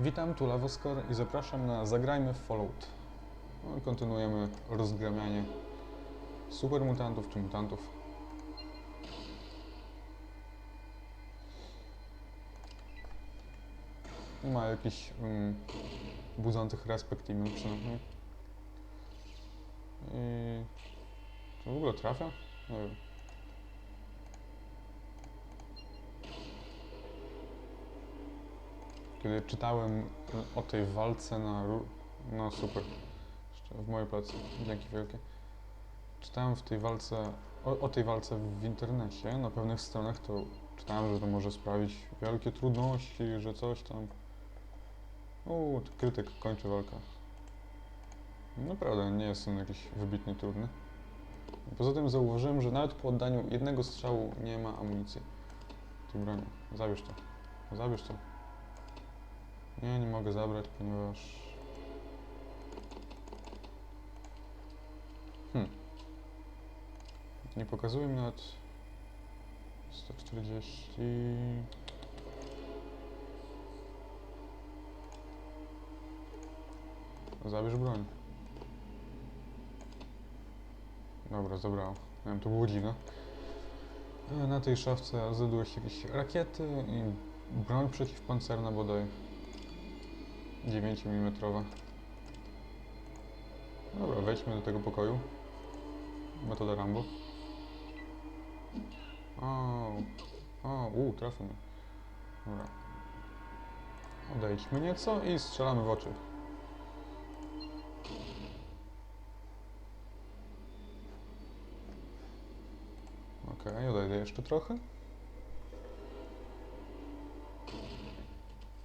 Witam, tu Lawoskor i zapraszam na Zagrajmy w Fallout. No, kontynuujemy rozgramianie super mutantów czy mutantów. Nie ma jakichś um, budzących respekt imion przynajmniej. I... Czy w ogóle trafia? Nie wiem. Kiedy czytałem o tej walce na... No super. Jeszcze w mojej pracy. Dzięki wielkie. Czytałem w tej walce... O, o tej walce w internecie, na pewnych stronach, to czytałem, że to może sprawić wielkie trudności, że coś tam... Uuu, krytyk kończy walkę. Naprawdę nie jest on jakiś wybitnie trudny. Poza tym zauważyłem, że nawet po oddaniu jednego strzału nie ma amunicji. Tej broni. Zabierz to. Zabierz to. Nie, nie mogę zabrać, ponieważ... Hmm. Nie pokazuje mi nawet... 140... Zabierz broń. Dobra, zabrałem. Nie wiem, to było dziwne. E, Na tej szafce się jakieś rakiety i broń przeciwpancerna bodaj. 9 mm. Dobra, wejdźmy do tego pokoju. Metoda Rambo. O, o, u, trafił mnie. Dobra. Odejdźmy nieco i strzelamy w oczy. Okej, odejdę jeszcze trochę.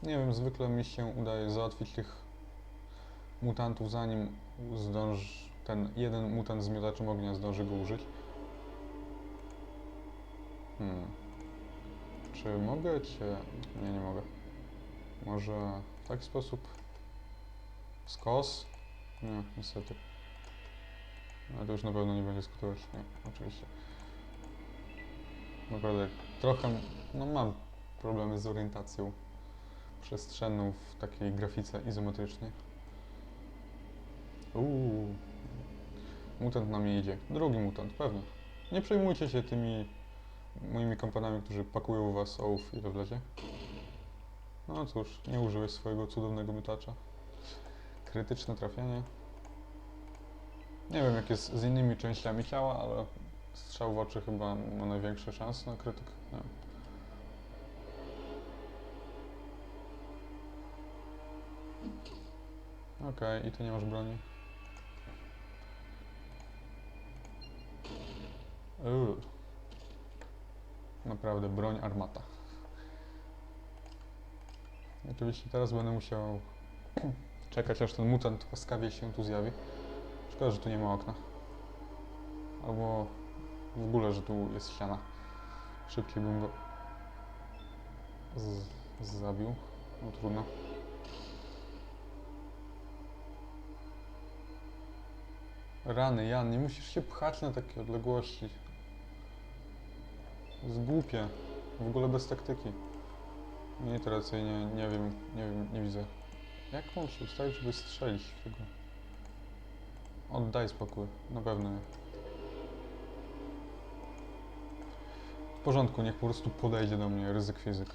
Nie wiem, zwykle mi się udaje załatwić tych mutantów zanim zdąży ten jeden mutant z miotaczem ognia zdąży go użyć. Hmm. Czy mogę cię... Nie, nie mogę. Może w taki sposób? Skos? Nie, niestety. Ale to już na pewno nie będzie skutkować. Nie, oczywiście. Naprawdę, trochę, no mam problemy z orientacją przestrzenną w takiej grafice izometrycznej. Uuu, mutant na mnie idzie. Drugi mutant, pewnie. Nie przejmujcie się tymi moimi kompanami, którzy pakują was ołów i to wlezie. No cóż, nie użyłeś swojego cudownego miotacza. Krytyczne trafienie. Nie wiem jak jest z innymi częściami ciała, ale strzał w oczy chyba ma największe szanse na krytyk. Nie Okej, i ty nie masz broni. Uuu. Naprawdę, broń armata. Oczywiście teraz będę musiał czekać, aż ten mutant łaskawie się tu zjawi. Szkoda, że tu nie ma okna. Albo w ogóle, że tu jest ściana. Szybciej bym go z, zabił. No trudno. Rany, Jan, nie musisz się pchać na takie odległości. Jest głupie. W ogóle bez taktyki. Nie tracyjnie, nie wiem, nie wiem, nie widzę. Jak mam się ustawić, żeby strzelić w tego? Oddaj spokój, na pewno nie. W porządku, niech po prostu podejdzie do mnie ryzyk fizyk.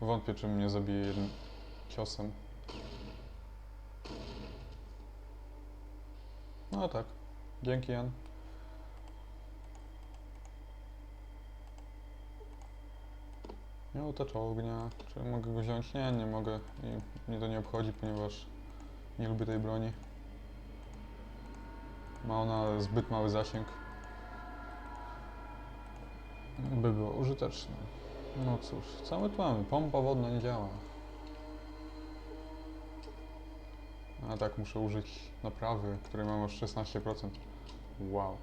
Wątpię, czy mnie zabije jednym ciosem. No tak. Dzięki, Jan. Nie utacza ognia. Czy mogę go wziąć? Nie, nie mogę. I mnie to nie obchodzi, ponieważ nie lubię tej broni. Ma ona zbyt mały zasięg. By było użyteczne. No cóż, co my tu mamy? Pompa wodna nie działa. A tak, muszę użyć naprawy, której mam aż 16%. Wow.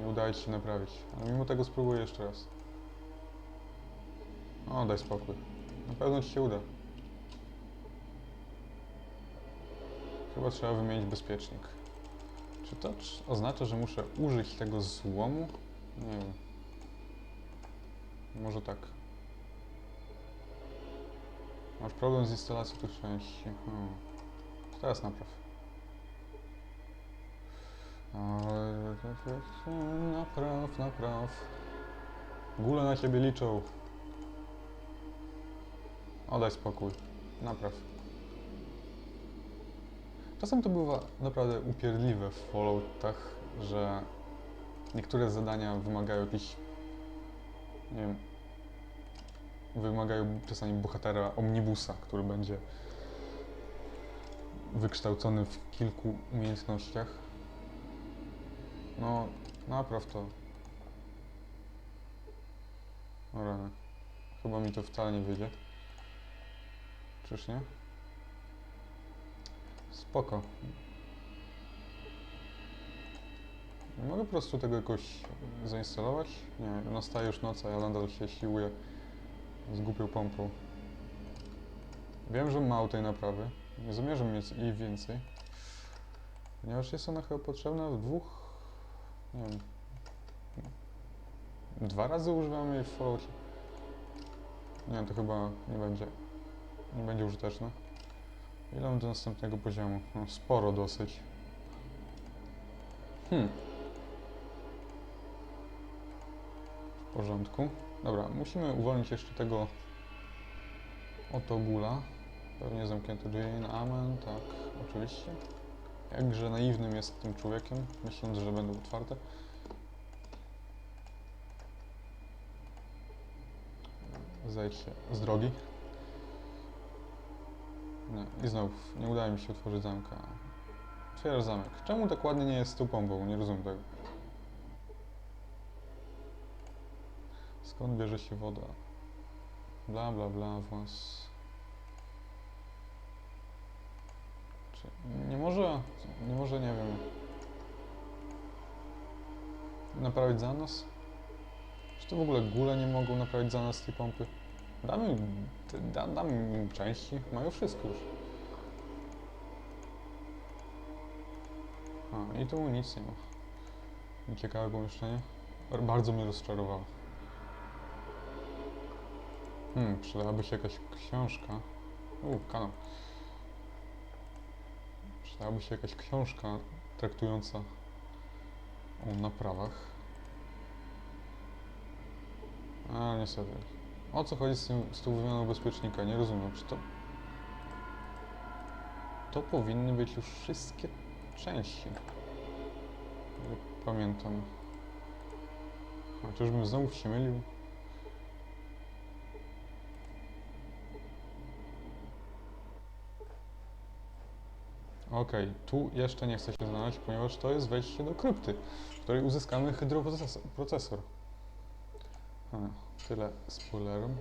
Nie udaje ci się naprawić, ale mimo tego spróbuję jeszcze raz. O, daj spokój. Na pewno ci się uda. Chyba trzeba wymienić bezpiecznik. Czy to cz- oznacza, że muszę użyć tego złomu? Nie wiem. Może tak. Masz problem z instalacją tych części. Hmm. Teraz napraw. Napraw, napraw. Góle na ciebie liczą. Oddaj spokój. Napraw. Czasem to bywa naprawdę upierdliwe w Falloutach, że niektóre zadania wymagają jakichś, nie wiem, wymagają czasami bohatera omnibusa, który będzie wykształcony w kilku umiejętnościach. No, napraw to. O rany. Chyba mi to wcale nie wyjdzie. Czyż nie? Spoko. Mogę po prostu tego jakoś zainstalować? Nie, nastaje już noc, a ja nadal się siłuję z głupią pompą. Wiem, że mało tej naprawy. Nie zamierzam mieć jej więcej. Ponieważ jest ona chyba potrzebna w dwóch... Nie wiem... Dwa razy używamy jej w Falloutie. Nie, to chyba nie będzie... Nie będzie użyteczne. Ile mam do następnego poziomu? No, sporo dosyć. Hmm. W porządku. Dobra, musimy uwolnić jeszcze tego oto gula. Pewnie zamknięte drzwi. Amen, tak, oczywiście. Jakże naiwnym jest tym człowiekiem, myśląc, że będą otwarte. Zejdź się z drogi. Nie, I znów nie udaje mi się otworzyć zamka. Otwierasz zamek. Czemu tak ładnie nie jest tą pompą? Nie rozumiem tego. Skąd bierze się woda? Bla bla bla was. Nie może, nie może, nie wiem, naprawić za nas? Czy to w ogóle góle nie mogą naprawić za nas tej pompy? Damy im, da, im części, mają wszystko już. A, i tu nic nie ma. Ciekawe pomieszczenie. Bardzo mnie rozczarowało. Hmm, przydałaby się jakaś książka. U, kanał. Przydałaby się jakaś książka traktująca o naprawach. A, niestety. O co chodzi z, tym, z tą wymianą bezpiecznika? Nie rozumiem. Czy to... To powinny być już wszystkie części. Pamiętam. A czyżbym znowu się mylił? Okej, tu jeszcze nie chcę się znaleźć, ponieważ to jest wejście do krypty, w której uzyskamy hydroprocesor. A, tyle spoilerem.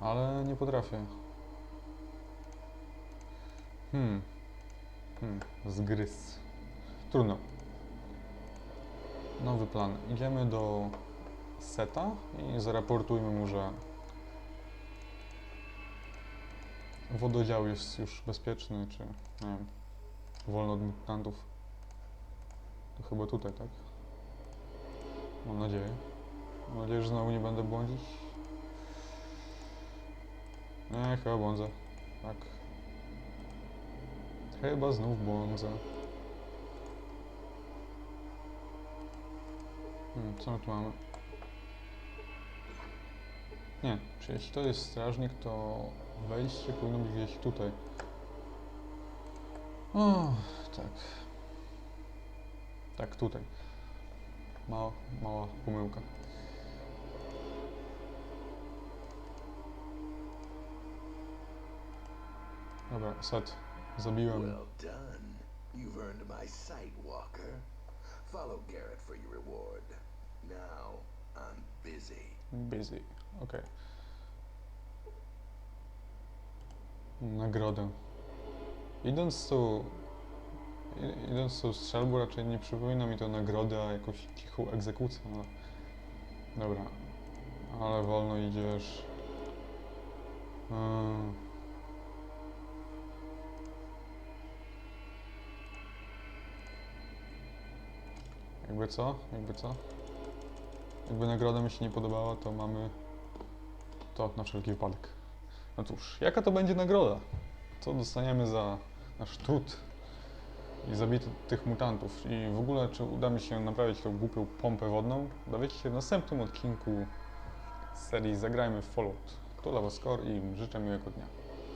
Ale nie potrafię. Hmm. Hmm, zgryz. Trudno. Nowy plan. Idziemy do seta i zaraportujmy mu, że wododział jest już bezpieczny, czy nie wiem, wolny od mutantów. To chyba tutaj, tak? Mam nadzieję. Mam nadzieję, że znowu nie będę błądzić. Nie, chyba błądzę. Tak. Chyba znów błądzę. Hmm, co my tu mamy? Nie, czy jeśli to jest strażnik, to wejście powinno być gdzieś tutaj. O, tak. Tak, tutaj. Mała, mała pomyłka. Dobra, set. Zabiłem. Well done. You've earned my sight, Walker. Follow Garrett for your reward. Now, I'm busy. Busy. Okej. Nagrodę. Idąc i- Idąc z tą strzelbą raczej nie przypomina mi to nagrody, a jakąś cichą egzekucję. Dobra. Ale wolno idziesz. Ym. Jakby co? Jakby co? Jakby nagroda mi się nie podobała, to mamy to na wszelki wypadek. No cóż, jaka to będzie nagroda? Co dostaniemy za nasz trud i zabity tych mutantów? I w ogóle, czy uda mi się naprawić tą głupią pompę wodną? Dowiecie się w następnym odcinku serii Zagrajmy w Fallout. To dla Was Kor i życzę miłego dnia.